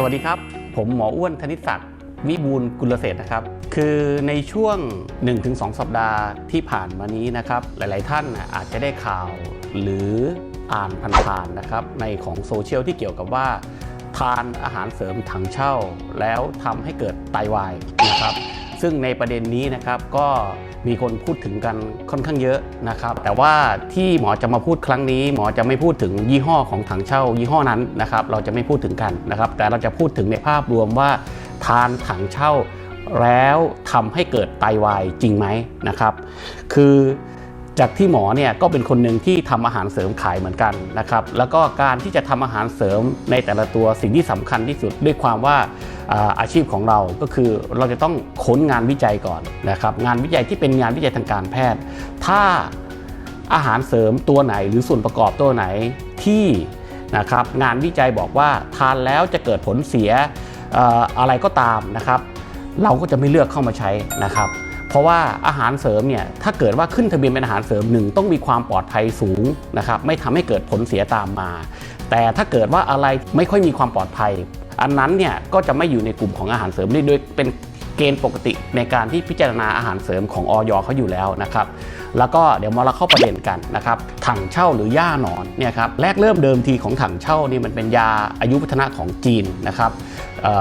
สวัสดีครับ ผมหมออ้วนธนิตศักดิ์วิบูลกุลเศษนะครับ คือในช่วง 1-2 สัปดาห์ที่ผ่านมานี้นะครับ หลาย ๆ ท่านอาจจะได้ข่าวหรืออ่านผ่านๆนะครับ ในของโซเชียลที่เกี่ยวกับว่า ทานอาหารเสริมถังเช่า แล้วทำให้เกิดไตวายนะครับ ซึ่งในประเด็นนี้นะครับก็ มีคนพูดถึงกันค่อนข้างเยอะนะครับ แต่ว่าที่หมอจะมาพูดครั้งนี้ หมอจะไม่พูดถึงยี่ห้อของถังเช่ายี่ห้อนั้นนะครับ เราจะไม่พูดถึงกันนะครับ แต่เราจะพูดถึงในภาพรวมว่าทานถังเช่าแล้วทำให้เกิดไตวายจริงไหมนะครับ คือจากที่หมอเนี่ยก็เป็นคนหนึ่งที่ทำอาหารเสริมขายเหมือนกันนะครับ แล้วก็การที่จะทำอาหารเสริมในแต่ละตัวสิ่งที่สำคัญที่สุดด้วยความว่า อาชีพของเราก็คือเราจะต้องค้นงานวิจัยก่อนนะครับงานวิจัยที่เป็นงานวิจัยทางการแพทย์ ถ้าอาหารเสริมตัวไหนหรือส่วนประกอบตัวไหนที่นะครับงานวิจัยบอกว่าทานแล้วจะเกิดผลเสียเอ่ออะไรก็ตามนะครับ เราก็จะไม่เลือกเข้ามาใช้นะครับ เพราะว่าอาหารเสริมเนี่ยถ้าเกิดว่าขึ้นทะเบียนเป็นอาหารเสริมหนึ่งต้องมีความปลอดภัยสูงนะครับไม่ทำให้เกิดผลเสียตามมา แต่ถ้าเกิดว่าอะไรไม่ค่อยมีความปลอดภัย อันนั้นเนี่ยก็จะไม่อยู่ในกลุ่มของอาหารเสริมนี่โดยเป็นเกณฑ์ปกติในการที่พิจารณาอาหารเสริมของออยเขาอยู่แล้วนะครับ แล้วก็เดี๋ยวมาเราเข้าประเด็นกันนะครับ ถังเช่าหรือย่าหนอนเนี่ยครับ แรกเริ่มเดิมทีของถังเช่านี่มันเป็นยาอายุวัฒนะของจีนนะครับ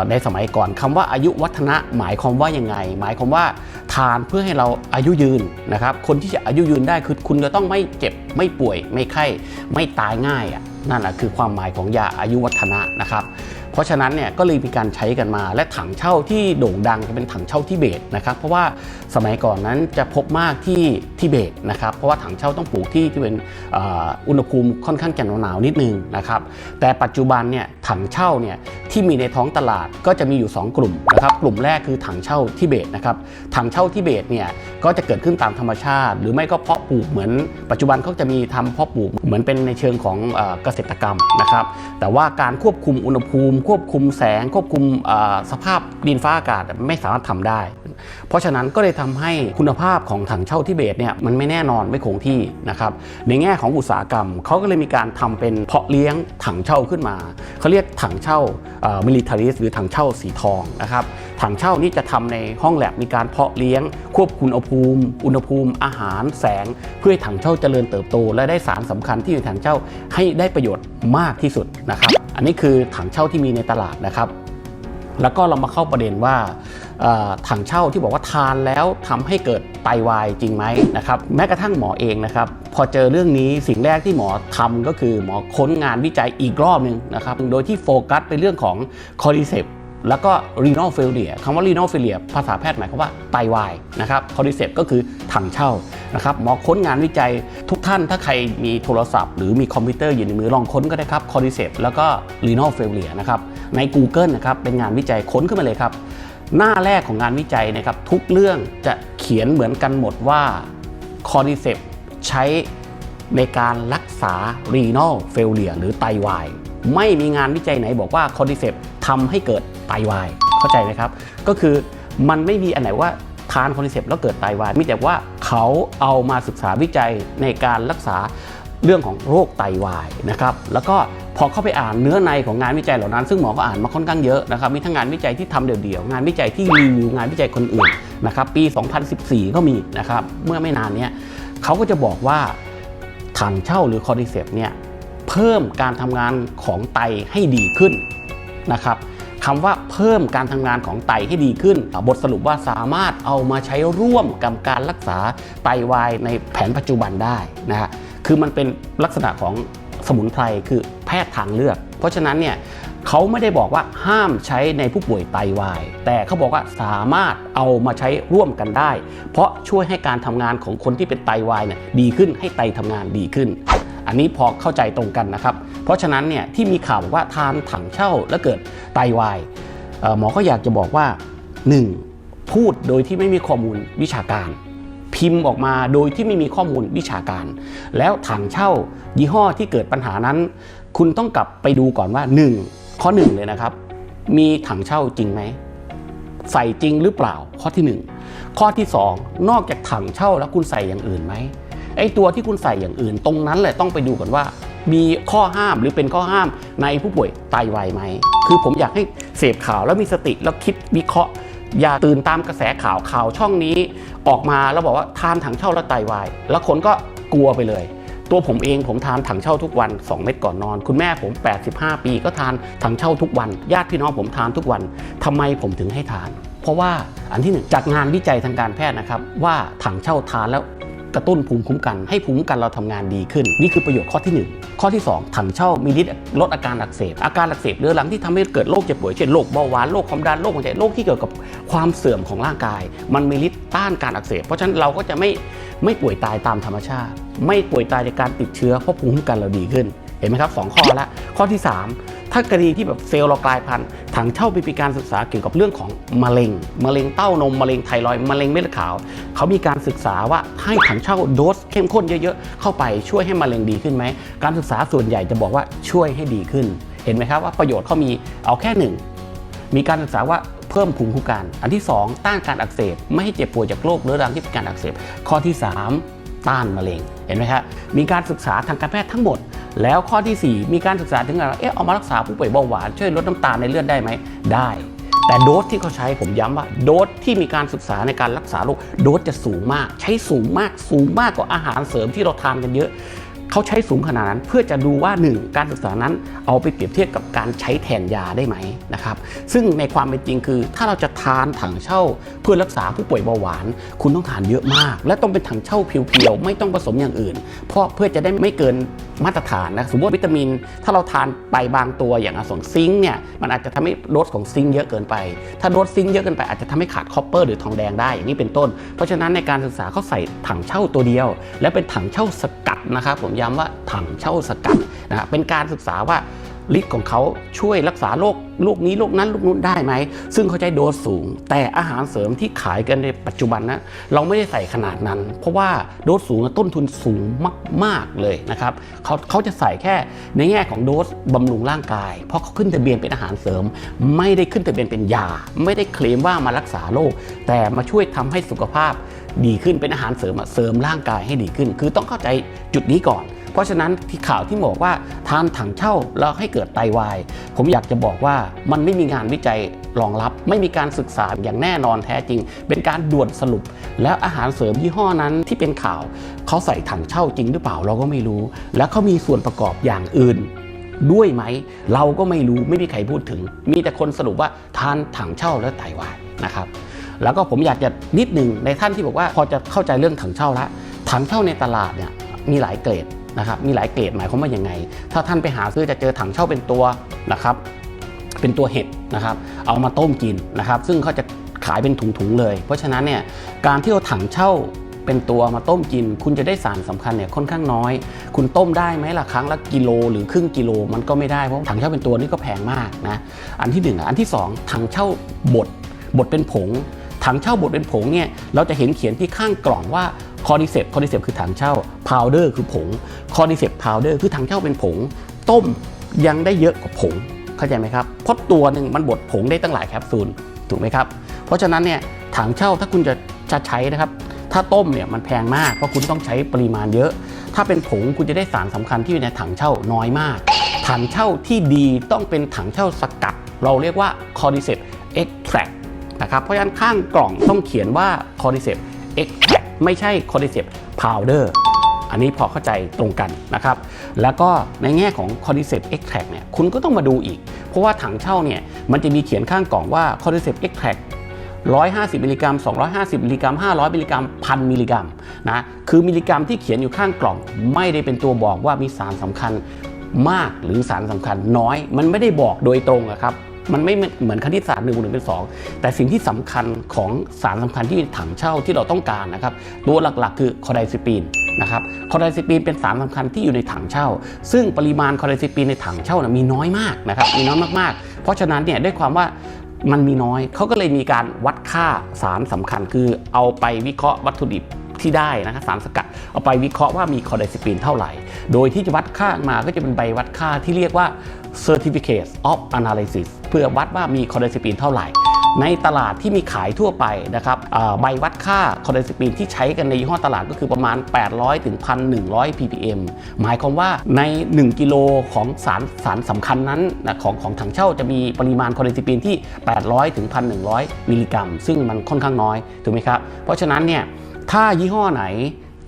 ในสมัยก่อนคำว่าอายุวัฒนะหมายความว่ายังไง หมายความว่าทานเพื่อให้เราอายุยืนนะครับ คนที่จะอายุยืนได้คือคุณจะต้องไม่เจ็บไม่ป่วยไม่ไข้ไม่ตายง่ายอะนั่นแหละคือความหมายของยาอายุวัฒนะนะครับ เพราะฉะนั้นเนี่ยก็เลยมีการใช้กันมา และถังเช่าที่โด่งดังจะเป็นถังเช่าทิเบตนะครับเพราะว่าสมัยก่อนนั้นจะพบมากที่ทิเบตนะครับเพราะว่าถังเช่าต้องปลูกที่ที่เป็นอ,อุณหภูมิค่อนข้างจะหนาวนิดนึงนะครับแต่ปัจจุบันเนี่ยถังเช่าเนี่ยที่มีในท้องตลาดก็จะมีอยู่ 2 กลุ่มนะครับกลุ่มแรกคือถังเช่าทิเบตนะครับถังเช่าทิเบตเนี่ยก็จะเกิดขึ้นตามธรรมชาติ หรือไม่ก็เพาะปลูกเหมือน ปัจจุบันเขาจะมีทำเพาะปลูกเหมือนเป็นในเชิงของเอ่อเกษตรกรรมนะครับแต่ว่าการควบคุมอุณหภูมิควบคุมแสง ควบคุมสภาพดินฟ้าอากาศไม่สามารถทำได้ เพราะฉะนั้นก็เลยทำให้คุณภาพของถังเช่าทิเบตเนี่ยมันไม่แน่นอนไม่คงที่นะครับในแง่ของอุตสาหกรรมเขาก็เลยมีการทำเป็นเพาะเลี้ยงถังเช่าขึ้นมาเขาเรียกถังเช่ามิลิทาริสหรือถังเช่าสีทองนะครับถังเช่านี่จะทำในห้องแลบมีการเพาะเลี้ยง ควบคุมอุณหภูมิ อุณหภูมิอาหารแสง เพื่อให้ถังเช่าเจริญเติบโต และได้สารสำคัญที่อยู่ในถังเช่าให้ได้ประโยชน์มากที่สุดนะครับ อันนี้คือถังเช่าที่มีในตลาดนะครับ แล้วก็เรามาเข้าประเด็นว่าถังเช่าที่บอกว่าทานแล้วทำให้เกิดไตวายจริงไหมนะครับแม้กระทั่งหมอเองนะครับพอเจอเรื่องนี้สิ่งแรกที่หมอทำก็คือหมอค้นงานวิจัยอีกรอบหนึ่งนะครับโดยที่โฟกัสไปเรื่องของคอริเซป แล้วก็ renal failure คำว่า renal failure ภาษาแพทย์หมายความว่าไตวายนะครับคอริเซปก็คือถังเช่านะครับหมอค้นงานวิจัยทุกท่านถ้าใครมีโทรศัพท์หรือมีคอมพิวเตอร์อยู่ในมือลองค้นก็ได้ครับคอริเซปแล้วก็ renal failure นะครับ ใน Google นะครับเป็นงานวิจัยค้นขึ้นมาเลยครับ หน้าแรกของงานวิจัยนะครับทุกเรื่องจะเขียนเหมือนกันหมดว่าคอ d ิเซปใช้ในการรักษา renal failure หรือไตวายไม่มีงานวิจัยไหนบอกว่าคอ d ิเซป ทำให้เกิดไตวาย เข้าใจไหมครับ ก็คือมันไม่มีอันไหนว่าทานคอ d ิเซปแล้วเกิดไตวาย มีแต่ว่าเขาเอามาศึกษาวิจัยในการรักษาเรื่องของโรคไตวายนะครับ แล้วก็พอเข้าไปอ่านเนื้อในของงานวิจัยเหล่านั้น ซึ่งหมอก็อ่านมาค่อนข้างเยอะนะครับ มีทั้งงานวิจัยที่ทำเดี่ยวๆ งานวิจัยที่รีวิว งานวิจัยคนอื่นนะครับ ปี 2014 ก็มีนะครับ เมื่อไม่นานนี้เขาก็จะบอกว่าถังเช่าหรือคอร์ดิเซปเนี่ยเพิ่มการทำงานของไตให้ดีขึ้น นะครับคำว่าเพิ่มการทำงานของไตให้ดีขึ้น บทสรุปว่าสามารถเอามาใช้ร่วมกับการรักษาไตวายในแผนปัจจุบันได้นะฮะคือมันเป็นลักษณะของสมุนไพรคือแพทย์ทางเลือก เพราะฉะนั้นเนี่ยเขาไม่ได้บอกว่าห้ามใช้ในผู้ป่วยไตวาย แต่เขาบอกว่าสามารถเอามาใช้ร่วมกันได้ เพราะช่วยให้การทำงานของคนที่เป็นไตวายเนี่ยดีขึ้นให้ไตทำงานดีขึ้น อันนี้พอเข้าใจตรงกันนะครับ เพราะฉะนั้นเนี่ยที่มีข่าวบอกว่าทานถังเช่าแล้วเกิดไตวายหมอก็อยากจะบอกว่า 1. พูดโดยที่ไม่มีข้อมูลวิชาการ พิมพ์ออกมาโดยที่ไม่มีข้อมูลวิชาการ แล้วถังเช่ายี่ห้อที่เกิดปัญหานั้น คุณต้องกลับไปดูก่อนว่า 1. ข้อ 1 เลยนะครับ มีถังเช่าจริงไหมใส่จริงหรือเปล่าข้อที่ 1 ข้อที่ 2 นอกจากถังเช่าแล้วคุณใส่อย่างอื่นไหม ไอ้ตัวที่คุณใส่อย่างอื่น ตรงนั้นแหละต้องไปดูก่อนว่า มีข้อห้ามหรือเป็นข้อห้ามในผู้ป่วยไตวายไหม คือผมอยากให้เสพข่าวแล้วมีสติแล้วคิดวิเคราะห์ อย่าตื่นตามกระแสข่าวข่าวช่องนี้ ออกมาแล้วบอกว่าทานถังเช่าแล้วไตวาย แล้วคนก็กลัวไปเลยตัวผมเองผมทานถังเช่าทุกวัน 2 เม็ดก่อนนอน คุณแม่ผม 85 ปีก็ทานถังเช่าทุกวัน ญาติพี่น้องผมทานทุกวันทำไมผมถึงให้ทาน เพราะว่าอันที่หนึ่งจากงานวิจัยทางการแพทย์นะครับ ว่าถังเช่าทานแล้ว กระตุ้นภูมิคุ้มกัน ให้ภูมิคุ้มกันเราทำงานดีขึ้น นี่คือประโยชน์ข้อที่หนึ่งข้อที่สองถังเช่ามีฤทธิ์ลดอาการอักเสบ อาการอักเสบเรื้อรังที่ทำให้เกิดโรคเจ็บป่วยเช่นโรคเบาหวานโรคความดันโรคหัวใจโรคที่เกี่ยวกับความเสื่อมของร่างกาย มันมีฤทธิ์ต้านการอักเสบ เพราะฉะนั้นเราก็จะไม่ไม่ป่วยตายตามธรรมชาติ ไม่ป่วยตายจากการติดเชื้อเพราะภูมิคุ้มกันเราดีขึ้นเห็นไหมครับสองข้อละข้อที่ 3 ถ้ากรณีที่แบบเซลล์เรากลายพันธุ์ถังเช่ามีการศึกษาเกี่ยวกับเรื่องของมะเร็ง มะเร็งเต้านม มะเร็งไทรอยมะเร็งเม็ดเลือดขาว เขามีการศึกษาว่าให้ถังเช่าโดสเข้มข้นเยอะๆ เข้าไปช่วยให้มะเร็งดีขึ้นไหม การศึกษาส่วนใหญ่จะบอกว่าช่วยให้ดีขึ้น เห็นไหมครับว่าประโยชน์เขามีเอาแค่หนึ่งมีการศึกษาว่าเพิ่มภูมิคุ้มกัน อันที่ 2 ต้านการอักเสบ ไม่ให้เจ็บป่วยจากโรคเรื้อรังที่เป็นการอักเสบ ข้อที่ 3 ต้านมะเร็ง เห็นไหมครับมีการศึกษาทางการแพทย์ทั้งหมด แล้วข้อทีสี่ 4 มีการศึกษาถึงอะไรเอ๊ะเอามารักษาผู้ป่วยเบาหวานช่วยลดน้ำตาลในเลือดได้ไหมได้ แต่โดสที่เขาใช้ผมย้ำว่า โดสที่มีการศึกษาในการรักษาโรคโดสจะสูงมาก ใช้สูงมากสูงมากกว่าอาหารเสริมที่เราทานกันเยอะ เขาใช้สูงขนาดนั้นเพื่อจะดูว่า 1 การศึกษานั้นเอาไปเปรียบเทียบกับการใช้แทนยาได้ไหมนะครับซึ่งในความเป็นจริงคือ ถ้าเราจะทานถังเช่าเพื่อรักษาผู้ป่วยเบาหวาน คุณต้องทานเยอะมาก และต้องเป็นถังเช่าเพียวๆไม่ต้องผสมอย่างอื่น เพราะเพื่อจะได้ไม่เกินมาตรฐานนะสมมติวิตามิน ถ้าเราทานไปบางตัวอย่างอสงซิงเนี่ยมันอาจจะทำให้โดสของซิงเยอะเกินไป ถ้าโดสซิงเยอะเกินไปอาจจะทำให้ขาดคอปเปอร์หรือทองแดงได้อย่างนี้เป็นต้น เพราะฉะนั้นในการศึกษาเขาใส่ถังเช่าตัวเดียว และเป็นถังเช่าสกัดนะครับผมย้ำว่าถังเช่าสกัดนะเป็นการศึกษาว่า ฤทธิ์ของเขาช่วยรักษาโรคโรคนี้โรคนั้นโรคนู้นได้ไหม ซึ่งเขาใช้โดสสูง แต่อาหารเสริมที่ขายกันในปัจจุบันนะเราไม่ได้ใส่ขนาดนั้น เพราะว่าโดสสูงต้นทุนสูงมาก ๆ เลยนะครับเขาเขาจะใส่แค่ในแง่ของโดสบำรุงร่างกาย เพราะเขาขึ้นทะเบียนเป็นอาหารเสริม ไม่ได้ขึ้นทะเบียนเป็นยา ไม่ได้เคลมว่ามารักษาโรคแต่มาช่วยทำให้สุขภาพดีขึ้นเป็นอาหารเสริมเสริมร่างกายให้ดีขึ้น คือต้องเข้าใจจุดนี้ก่อน เพราะฉะนั้นที่ข่าวที่บอกว่าทานถังเช่าแล้วให้เกิดไตวาย ผมอยากจะบอกว่ามันไม่มีงานวิจัยรองรับ ไม่มีการศึกษาอย่างแน่นอนแท้จริง เป็นการด่วนสรุป แล้วอาหารเสริมยี่ห้อนั้นที่เป็นข่าวเขาใส่ถังเช่าจริงหรือเปล่าเราก็ไม่รู้ แล้วเขามีส่วนประกอบอย่างอื่นด้วยไหม เราก็ไม่รู้ไม่มีใครพูดถึง มีแต่คนสรุปว่าทานถังเช่าแล้วไตวายนะครับแล้วก็ผมอยากจะนิดหนึ่งในท่านที่บอกว่าพอจะเข้าใจเรื่องถังเช่าละถังเช่าในตลาดเนี่ยมีหลายเกรด นะครับมีหลายเกรดหมายความว่าอยังไง ถ้าท่านไปหาซื้อจะเจอถังเช่าเป็นตัวนะครับเป็นตัวเห็ดนะครับเอามาต้มกินนะครับซึ่งเขาจะขายเป็นถุงๆเลย เพราะฉะนั้นเนี่ยการที่เอาถังเช่าเป็นตัวมาต้มกิน คุณจะได้สารสำคัญเนี่ยค่อนข้างน้อย คุณต้มได้ไหมล่ะครั้งละกิโลหรือครึ่งกิโลมันก็ไม่ได้เพราะถังเช่าเป็นตัวนี่ก็แพงมากนะอันที่หนึ่งอันที่สองถังเช่าบดบดเป็นผง ถังเช่าบดเป็นผงเนี่ยเราจะเห็นเขียนที่ข้างกล่องว่าคอดิเซปคอดิเซปคือถังเช่าพาวเดอร์คือผงคอดิเซปพาวเดอร์คือถังเช่าเป็นผง ต้มยังได้เยอะกว่าผงเข้าใจไหมครับเพราะตัวหนึ่งมันบดผงได้ตั้งหลายแคปซูลถูกไหมครับ เพราะฉะนั้นเนี่ยถังเช่าถ้าคุณจะจะใช้นะครับ ถ้าต้มเนี่ยมันแพงมากเพราะคุณต้องใช้ปริมาณเยอะ ถ้าเป็นผงคุณจะได้สารสำคัญที่อยู่ในถังเช่าน้อยมาก ถังเช่าที่ดีต้องเป็นถังเช่าสกัด เราเรียกว่า cordyceps extract นะครับ เพราะฉะนั้นข้างกล่องต้องเขียนว่า cordyceps extract ไม่ใช่ cordyceps powder อันนี้พอเข้าใจตรงกันนะครับ แล้วก็ในแง่ของ cordyceps extract เนี่ย คุณก็ต้องมาดูอีก เพราะว่าถังเช่าเนี่ย มันจะมีเขียนข้างกล่องว่า cordyceps extract 150 มิลลิกรัม 250 มิลลิกรัม 500 มิลลิกรัม1,000มิลลิกรัมนะ คือมิลลิกรัมที่เขียนอยู่ข้างกล่อง ไม่ได้เป็นตัวบอกว่ามีสารสำคัญมากหรือสารสำคัญน้อย มันไม่ได้บอกโดยตรงอะครับ มันไม่เหมือนคณิตศาสตร์หนึ่งบวกหนึ่งเป็นสองแต่สิ่งที่สำคัญของสารสำคัญที่ถังเช่าที่เราต้องการนะครับ ตัวหลักๆ คือคอไดซิปีนนะครับคอไดซิปีนเป็นสารสำคัญที่อยู่ในถังเช่า ซึ่งปริมาณคอไดซิปีนในถังเช่านะมีน้อยมากนะครับมีน้อยมากๆ เพราะฉะนั้นเนี่ยด้วยความว่ามันมีน้อย เขาก็เลยมีการวัดค่าสารสำคัญ คือเอาไปวิเคราะห์วัตถุดิบที่ได้นะครับสารสกัดเอาไปวิเคราะห์ว่ามีคอไดซิปีนเท่าไหร่ โดยที่จะวัดค่ามาก็จะเป็นใบวัดค่าที่เรียกว่า Certificate of Analysis เพื่อวัดว่ามีคอไดซิปีนเท่าไหร่ ในตลาดที่มีขายทั่วไปนะครับใบวัดค่าคอเลสเตอรอลที่ใช้กันในยี่ห้อตลาดก็คือประมาณ 800ถึง1,100 ppm หมายความว่าใน 1 กิโลของสารสารสำคัญนั้นนะของของถังเช่าจะมีปริมาณคอเลสเตอรอลที่ 800ถึง1,100 มิลลิกรัม ซึ่งมันค่อนข้างน้อยถูกไหมครับเพราะฉะนั้นเนี่ยถ้ายี่ห้อไหน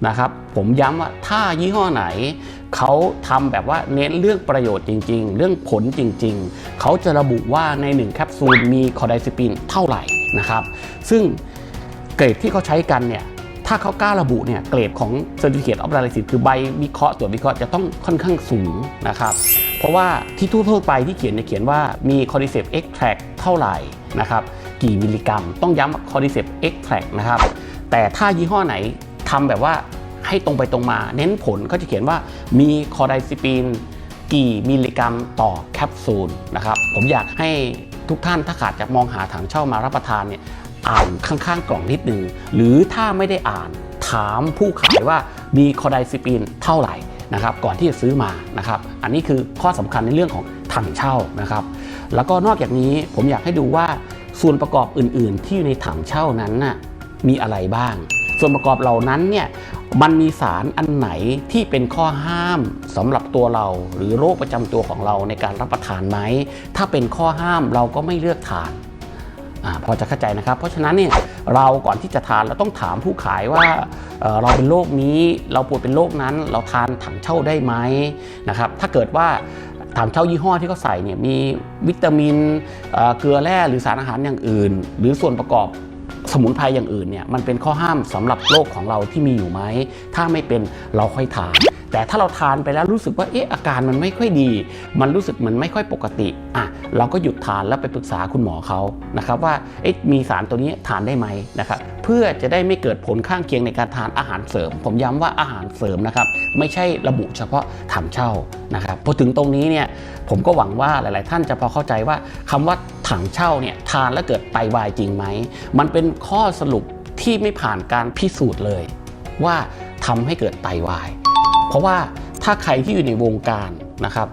นะครับผมย้ำว่าถ้ายี่ห้อไหน เขาทำแบบว่าเน้นเรื่องประโยชน์จริง ๆ เรื่องผลจริง ๆ เขาจะระบุว่าใน 1 แคปซูลมีคอไดซิปินเท่าไหร่นะครับ ซึ่งเกรดที่เขาใช้กันเนี่ยถ้าเขากล้าระบุเนี่ยเกรดของ Certificate of Analysis คือใบวิเคราะห์ตรวจวิเคราะห์จะต้องค่อนข้างสูงนะครับ เพราะว่าที่ทั่วไปที่เขียนเนี่ยเขียนว่ามี Cordyceps Extract เท่าไหร่นะครับกี่มิลลิกรัม ต้องย้ำ Cordyceps Extract นะครับ แต่ถ้ายี่ห้อไหนทำแบบว่า ให้ตรงไปตรงมา เน้นผลก็จะเขียนว่ามีคอไดซิปีนกี่มิลลิกรัมต่อแคปซูลนะครับผมอยากให้ทุกท่านถ้าขาดจะมองหาถังเช่ามารับประทานเนี่ยอ่านข้างๆกล่องนิดนึง หรือถ้าไม่ได้อ่านถามผู้ขายว่ามีคอไดซิปีนเท่าไหร่นะครับก่อนที่จะซื้อมานะครับอันนี้คือข้อสำคัญในเรื่องของถังเช่านะครับแล้วก็นอกจากนี้ผมอยากให้ดูว่าส่วนประกอบอื่น ๆ ที่อยู่ในถังเช่านั้นน่ะมีอะไรบ้าง ส่วนประกอบเหล่านั้นเนี่ย มันมีสารอันไหนที่เป็นข้อห้ามสำหรับตัวเรา หรือโรคประจำตัวของเราในการรับประทานไหมถ้าเป็นข้อห้ามเราก็ไม่เลือกทานอพอจะเข้าใจนะครับ เพราะฉะนั้นเนี่ยเราก่อนที่จะทานเราต้องถามผู้ขายว่าเเราเป็นโรคนี้เราป่วยเป็นโรคนั้น เราทานถังเช่าได้ไหมนะครับถ้าเกิดว่าถังเช่ายี่ห้อที่เขาใส่เนี่ยมีวิตามินเเกลือแร่หรือสารอาหารอย่างอื่น หรือส่วนประกอบ สมุนไพรอย่างอื่นเนี่ยมันเป็นข้อห้ามสำหรับโรคของเราที่มีอยู่ไหมถ้าไม่เป็นเราค่อยทาน แต่ถ้าเราทานไปแล้วรู้สึกว่าเอ๊ะอาการมันไม่ค่อยดี มันรู้สึกมันไม่ค่อยปกติอะเราก็หยุดทานแล้วไปปรึกษาคุณหมอเขานะครับว่าเอ๊ะมีสารตัวนี้ทานได้ไหมนะครับเพื่อจะได้ไม่เกิดผลข้างเคียงในการทานอาหารเสริม ผมย้ำว่าอาหารเสริมนะครับไม่ใช่ระบุเฉพาะถังเช่านะครับพอถึงตรงนี้เนี่ยผมก็หวังว่าหลาย ๆ ท่านจะพอเข้าใจว่าคำว่าถังเช่าเนี่ยทานแล้วเกิดไตวายจริงไหม มันเป็นข้อสรุปที่ไม่ผ่านการพิสูจน์เลย ว่าทำให้เกิดไตวาย เพราะว่าถ้าใครที่อยู่ในวงการนะครับ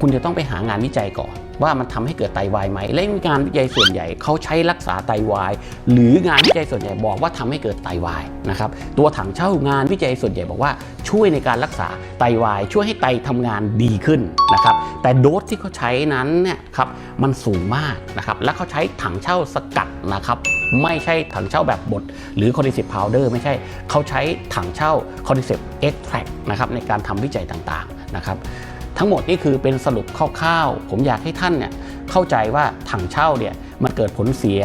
คุณจะต้องไปหางานวิจัยก่อน ว่ามันทำให้เกิดไตวายไหมและงานวิจัยส่วนใหญ่เขาใช้รักษาไตวาย หรืองานวิจัยส่วนใหญ่บอกว่าทำให้เกิดไตวายนะครับตัวถังเช่างานวิจัยส่วนใหญ่บอกว่าช่วยในการรักษาไตวาย ช่วยให้ไตทำงานดีขึ้นนะครับแต่โดสที่เขาใช้นั้นเนี่ยครับมันสูงมากนะครับและเขาใช้ถังเช่าสกัดนะครับ ไม่ใช่ถังเช่าแบบบดหรือคอนดิเซปพาวเดอร์ไม่ใช่เขาใช้ถังเช่าคอนดิเซปเอ็กแทรนะครับในการทำวิจัยต่างๆนะครับทั้งหมดนี่คือเป็นสรุปคร่าวๆ ผมอยากให้ท่านเนี่ยเข้าใจว่าถังเช่าเนี่ยมันเกิดผลเสีย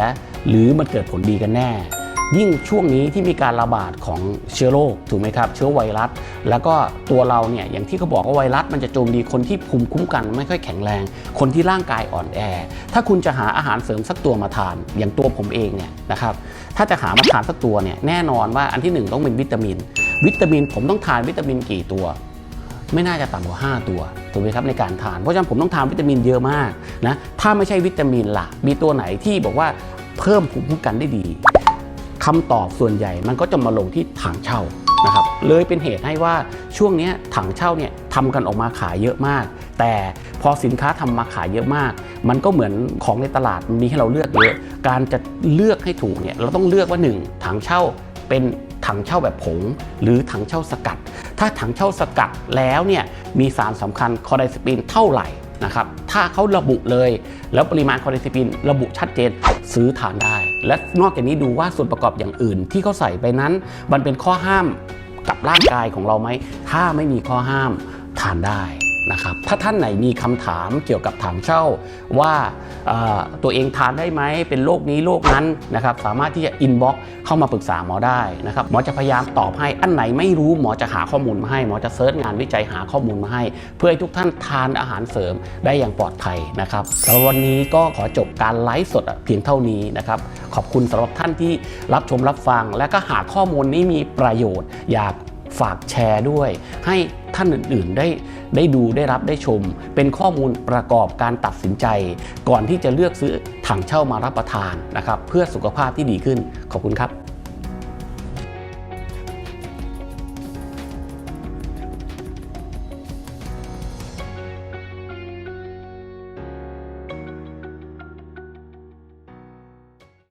หรือมันเกิดผลดีกันแน่ ยิ่งช่วงนี้ที่มีการระบาดของเชื้อโรคถูกไหมครับ เชื้อไวรัส แล้วก็ตัวเราเนี่ยอย่างที่เขาบอกว่าไวรัสมันจะโจมตีคนที่ภูมิคุ้มกันไม่ค่อยแข็งแรง คนที่ร่างกายอ่อนแอ ถ้าคุณจะหาอาหารเสริมสักตัวมาทาน อย่างตัวผมเองเนี่ยนะครับถ้าจะหามาทานสักตัวเนี่ยแน่นอนว่าอันที่หนึ่งต้องเป็นวิตามิน วิตามินผมต้องทานวิตามินกี่ตัวไม่น่าจะต่ำกว่า 5 ตัวถูกไหมครับในการทาน เพราะฉะนั้นผมต้องทานวิตามินเยอะมากนะถ้าไม่ใช่วิตามินล่ะ มีตัวไหนที่บอกว่าเพิ่มภูมิคุ้มกันได้ดี คำตอบส่วนใหญ่มันก็จะมาลงที่ถังเช่านะครับเลยเป็นเหตุให้ว่าช่วงนี้ถังเช่าเนี่ยทำกันออกมาขายเยอะมาก แต่พอสินค้าทำมาขายเยอะมาก มันก็เหมือนของในตลาดมันมีให้เราเลือกเยอะการจะเลือกให้ถูกเนี่ยเราต้องเลือกว่าหนึ่งถังเช่าเป็นถังเช่าแบบผง หรือถังเช่าสกัด ถ้าถังเช่าสกัดแล้วเนี่ยมีสารสำคัญคอไดซิปินเท่าไหร่ นะครับถ้าเขาระบุเลย แล้วปริมาณคอไดซิปินระบุชัดเจนซื้อทานได้ และนอกจากนี้ดูว่าส่วนประกอบอย่างอื่นที่เขาใส่ไปนั้น มันเป็นข้อห้ามกับร่างกายของเราไหมถ้าไม่มีข้อห้ามทานได้ นะครับ ถ้าท่านไหนมีคำถามเกี่ยวกับถังเช่าว่าตัวเองทานได้ไหมเป็นโรคนี้โรคนั้นนะครับสามารถที่จะอินบ็อกเข้ามาปรึกษาหมอได้นะครับหมอจะพยายามตอบให้อันไหนไม่รู้หมอจะหาข้อมูลมาให้หมอจะเซิร์ชงานวิจัยหาข้อมูลมาให้ เพื่อให้ทุกท่านทานอาหารเสริมได้อย่างปลอดภัยนะครับแล้ววันนี้ก็ขอจบการไลฟ์สดเพียงเท่านี้นะครับขอบคุณสำหรับท่านที่รับชมรับฟัง และก็หาข้อมูลนี้มีประโยชน์ อยาก ฝากแชร์ด้วย ให้ท่านอื่นๆได้ได้ดูได้รับได้ชม เป็นข้อมูลประกอบการตัดสินใจ ก่อนที่จะเลือกซื้อถังเช่ามารับประทานนะครับ เพื่อสุขภาพที่ดีขึ้นขอบคุณครับ